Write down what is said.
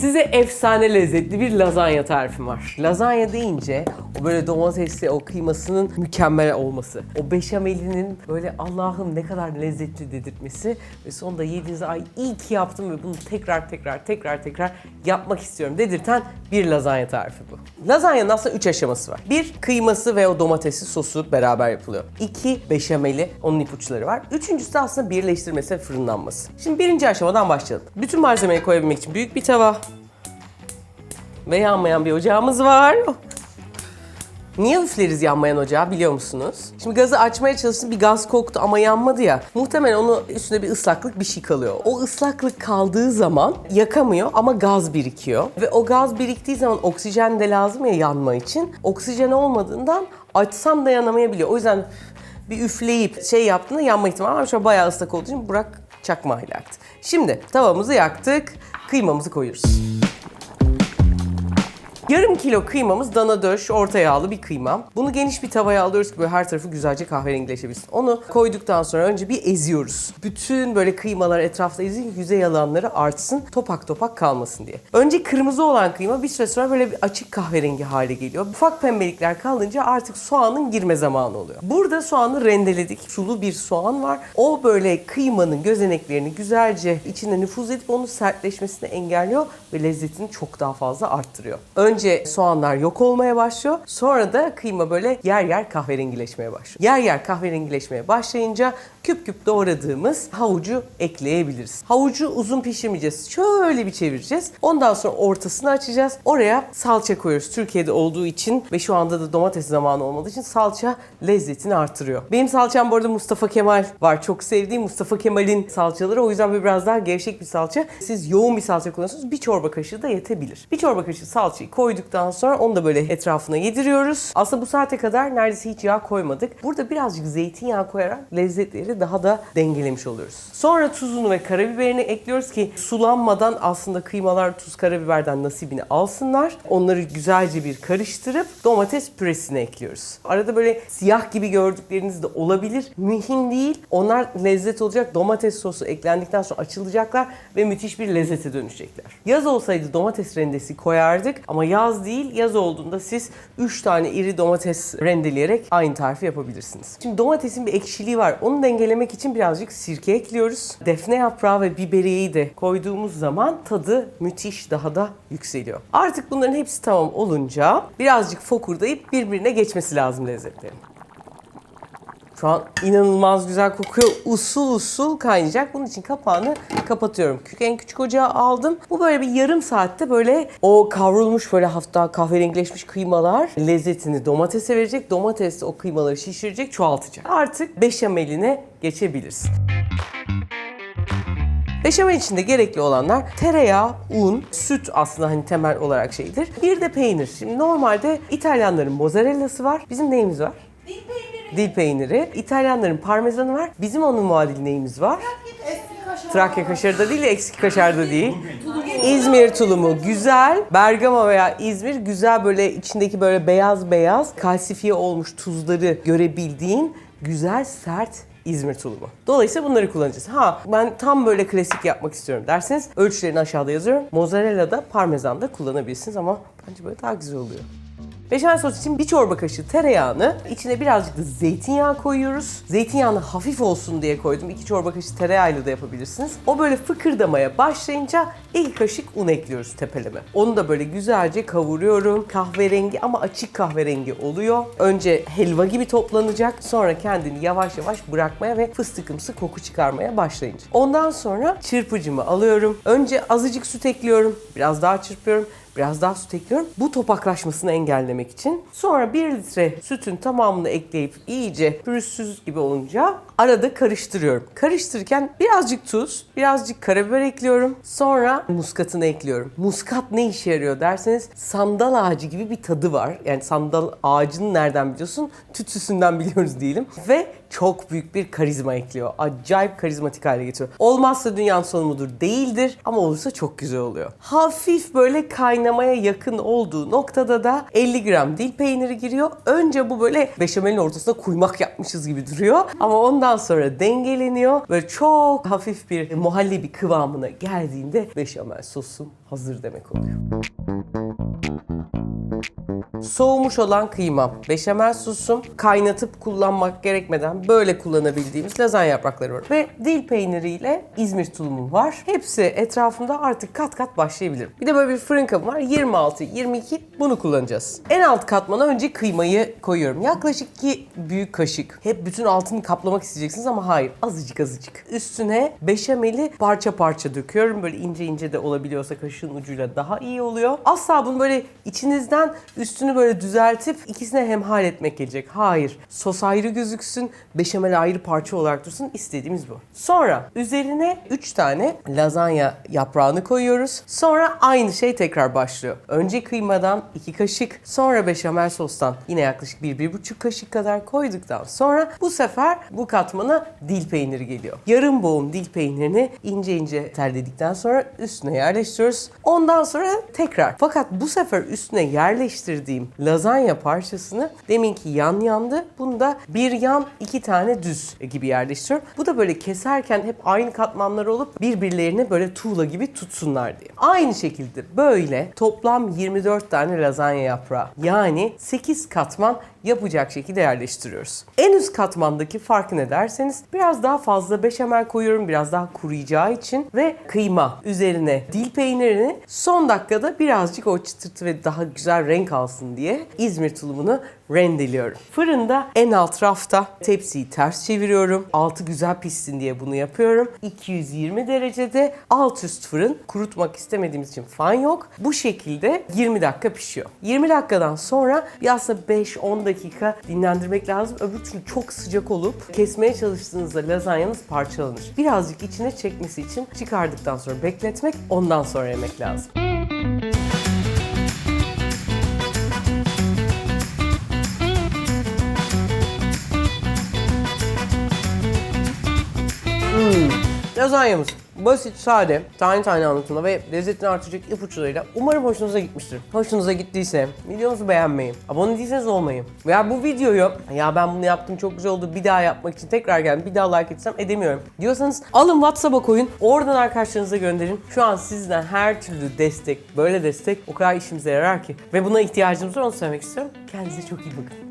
Size efsane lezzetli bir lazanya tarifim var. Lazanya deyince o böyle domatesli o kıymasının mükemmel olması. O beşamelinin böyle Allah'ım ne kadar lezzetli dedirtmesi ve sonunda yediğiniz ay iyi ki yaptım ve bunu tekrar tekrar tekrar tekrar yapmak istiyorum dedirten bir lazanya tarifi bu. Lazanyanın aslında 3 aşaması var. Bir, kıyması ve o domatesli sosu beraber yapılıyor. İki, beşameli, onun ipuçları var. Üçüncüsü de aslında birleştirmesi ve fırınlanması. Şimdi birinci aşamadan başlayalım. Bütün malzemeyi koyabilmek için büyük bir tava ve yanmayan bir ocağımız var. Niye üfleriz yanmayan ocağı biliyor musunuz? Şimdi gazı açmaya çalıştım bir gaz koktu ama yanmadı ya. Muhtemelen onun üstünde bir ıslaklık bir şey kalıyor. O ıslaklık kaldığı zaman yakamıyor ama gaz birikiyor. Ve o gaz biriktiği zaman oksijen de lazım ya yanma için. Oksijen olmadığından açsam da yanamayabiliyor. O yüzden bir üfleyip şey yaptığında yanma ihtimali var. Şu an bayağı ıslak olduğu için Burak çakmağıyla yaktı. Şimdi tavamızı yaktık. Kıymamızı koyuyoruz. Yarım kilo kıymamız dana döş, orta yağlı bir kıyma. Bunu geniş bir tavaya alıyoruz ki böyle her tarafı güzelce kahverengileşebilsin. Onu koyduktan sonra önce bir eziyoruz. Bütün böyle kıymalar etrafta ezin yüzey alanları artsın, topak topak kalmasın diye. Önce kırmızı olan kıyma bir süre sonra böyle bir açık kahverengi hale geliyor. Ufak pembelikler kalınca artık soğanın girme zamanı oluyor. Burada soğanı rendeledik. Sulu bir soğan var. O böyle kıymanın gözeneklerini güzelce içine nüfuz edip onun sertleşmesini engelliyor ve lezzetini çok daha fazla arttırıyor. Önce soğanlar yok olmaya başlıyor. Sonra da kıyma böyle yer yer kahverengileşmeye başlıyor. Yer yer kahverengileşmeye başlayınca küp küp doğradığımız havucu ekleyebiliriz. Havucu uzun pişirmeyeceğiz. Şöyle bir çevireceğiz. Ondan sonra ortasını açacağız. Oraya salça koyuyoruz. Türkiye'de olduğu için ve şu anda da domates zamanı olmadığı için salça lezzetini artırıyor. Benim salçam bu arada Mustafa Kemal var. Çok sevdiğim Mustafa Kemal'in salçaları. O yüzden biraz daha gevşek bir salça. Siz yoğun bir salça kullanıyorsunuz. Bir çorba kaşığı da yetebilir. Bir çorba kaşığı salçayı koyduktan sonra onu da böyle etrafına yediriyoruz. Aslında bu saate kadar neredeyse hiç yağ koymadık. Burada birazcık zeytinyağı koyarak lezzetleri daha da dengelemiş oluyoruz. Sonra tuzunu ve karabiberini ekliyoruz ki sulanmadan aslında kıymalar tuz karabiberden nasibini alsınlar. Onları güzelce bir karıştırıp domates püresini ekliyoruz. Arada böyle siyah gibi gördükleriniz de olabilir. Mühim değil. Onlar lezzet olacak. Domates sosu eklendikten sonra açılacaklar ve müthiş bir lezzete dönüşecekler. Yaz olsaydı domates rendesi koyardık ama yaz değil. Yaz olduğunda siz 3 tane iri domates rendeleyerek aynı tarifi yapabilirsiniz. Şimdi domatesin bir ekşiliği var. Onu dengelemek için birazcık sirke ekliyoruz. Defne yaprağı ve biberiyeyi de koyduğumuz zaman tadı müthiş daha da yükseliyor. Artık bunların hepsi tamam olunca birazcık fokurdayıp birbirine geçmesi lazım lezzetlerin. Şu an inanılmaz güzel kokuyor. Usul usul kaynayacak. Bunun için kapağını kapatıyorum. En küçük ocağı aldım. Bu böyle bir yarım saatte böyle o kavrulmuş böyle hafta kahverengileşmiş kıymalar lezzetini domatese verecek. Domates o kıymaları şişirecek, çoğaltacak. Artık beşameline geçebilirsin. Beşamel içinde gerekli olanlar tereyağı, un, süt aslında hani temel olarak şeydir. Bir de peynir. Şimdi normalde İtalyanların mozzarellası var. Bizim neyimiz var? Dil peyniri. İtalyanların parmesanı var. Bizim onun muadili neyimiz var? Trakya kaşarı da değil, eksik kaşar da değil. İzmir tulumu güzel. Bergama veya İzmir güzel böyle içindeki böyle beyaz beyaz kalsifiye olmuş tuzları görebildiğin güzel sert İzmir tulumu. Dolayısıyla bunları kullanacağız. Ha ben tam böyle klasik yapmak istiyorum derseniz ölçülerini aşağıda yazıyorum. Mozzarella da parmesan da kullanabilirsiniz ama bence böyle daha güzel oluyor. Beşamel sos için bir çorba kaşığı tereyağını, içine birazcık da zeytinyağı koyuyoruz. Zeytinyağını hafif olsun diye koydum. İki çorba kaşığı tereyağıyla da yapabilirsiniz. O böyle fıkırdamaya başlayınca iki kaşık un ekliyoruz tepeleme. Onu da böyle güzelce kavuruyorum. Kahverengi ama açık kahverengi oluyor. Önce helva gibi toplanacak. Sonra kendini yavaş yavaş bırakmaya ve fıstıkımsı koku çıkarmaya başlayınca. Ondan sonra çırpıcımı alıyorum. Önce azıcık süt ekliyorum. Biraz daha çırpıyorum. Biraz daha süt ekliyorum. Bu topaklaşmasını engellemek için. Sonra 1 litre sütün tamamını ekleyip iyice pürüzsüz gibi olunca arada karıştırıyorum. Karıştırırken birazcık tuz, birazcık karabiber ekliyorum. Sonra muskatını ekliyorum. Muskat ne işe yarıyor derseniz sandal ağacı gibi bir tadı var. Yani sandal ağacını nereden biliyorsun? Tütsüsünden biliyoruz diyelim. Ve çok büyük bir karizma ekliyor. Acayip karizmatik hale getiriyor. Olmazsa dünyanın sonu mudur? Değildir ama olursa çok güzel oluyor. Hafif böyle kaynamaya yakın olduğu noktada da 50 gram dil peyniri giriyor. Önce bu böyle beşamelin ortasına kuymak yapmışız gibi duruyor. Ama Ondan sonra dengeleniyor. Böyle çok hafif bir muhallebi kıvamına geldiğinde beşamel sosum hazır demek oluyor. Soğumuş olan kıymam, beşamel sosum, kaynatıp kullanmak gerekmeden böyle kullanabildiğimiz lazanya yaprakları var. Ve dil peyniriyle İzmir tulumum var. Hepsi etrafımda artık kat kat başlayabilirim. Bir de böyle bir fırın kabım var. 26, 22 bunu kullanacağız. En alt katmana önce kıymayı koyuyorum. Yaklaşık 2 büyük kaşık. Hep bütün altını kaplamak isteyeceksiniz ama hayır. Azıcık azıcık. Üstüne beşameli parça parça döküyorum. Böyle ince ince de olabiliyorsa kaşığın ucuyla daha iyi oluyor. Asla bunu böyle içinizden üstünü böyle düzeltip ikisine hemhal etmek gelecek. Hayır. Sos ayrı gözüksün, beşamel ayrı parça olarak dursun. İstediğimiz bu. Sonra üzerine 3 tane lazanya yaprağını koyuyoruz. Sonra aynı şey tekrar başlıyor. Önce kıymadan 2 kaşık, sonra beşamel sostan yine yaklaşık 1-1,5 kaşık kadar koyduktan sonra bu sefer bu katmana dil peyniri geliyor. Yarım boğum dil peynirini ince ince terledikten sonra üstüne yerleştiriyoruz. Ondan sonra tekrar. Fakat bu sefer üstüne yerleştirdiğim lazanya parçasını deminki yan yandı. Bunu da bir yan iki tane düz gibi yerleştiriyorum. Bu da böyle keserken hep aynı katmanlar olup birbirlerini böyle tuğla gibi tutsunlar diye. Aynı şekilde böyle toplam 24 tane lazanya yaprağı yani 8 katman yapacak şekilde yerleştiriyoruz. En üst katmandaki farkı ne derseniz biraz daha fazla beşamel koyuyorum biraz daha kuruyacağı için ve kıyma üzerine dil peynirini son dakikada birazcık o çıtırtı ve daha güzel renk alsın diye İzmir tulumunu rendeliyorum. Fırında en alt rafta tepsiyi ters çeviriyorum. Altı güzel pişsin diye bunu yapıyorum. 220 derecede alt üst fırın. Kurutmak istemediğimiz için fan yok. Bu şekilde 20 dakika pişiyor. 20 dakikadan sonra bir aslında 5-10 dakika dinlendirmek lazım. Öbür türlü çok sıcak olup kesmeye çalıştığınızda lazanyanız parçalanır. Birazcık içine çekmesi için çıkardıktan sonra bekletmek, ondan sonra yemek lazım. Lazanyamız basit, sade, tane tane anlatımda ve lezzetini artıracak ipuçlarıyla umarım hoşunuza gitmiştir. Hoşunuza gittiyse videomuzu beğenmeyi, abone değilseniz olmayı veya bu videoyu ya ben bunu yaptım çok güzel oldu bir daha yapmak için tekrar geldim bir daha like etsem edemiyorum diyorsanız alın WhatsApp'a koyun oradan arkadaşlarınıza gönderin. Şu an sizden her türlü destek, böyle destek o kadar işimize yarar ki ve buna ihtiyacımız var onu söylemek istiyorum. Kendinize çok iyi bakın.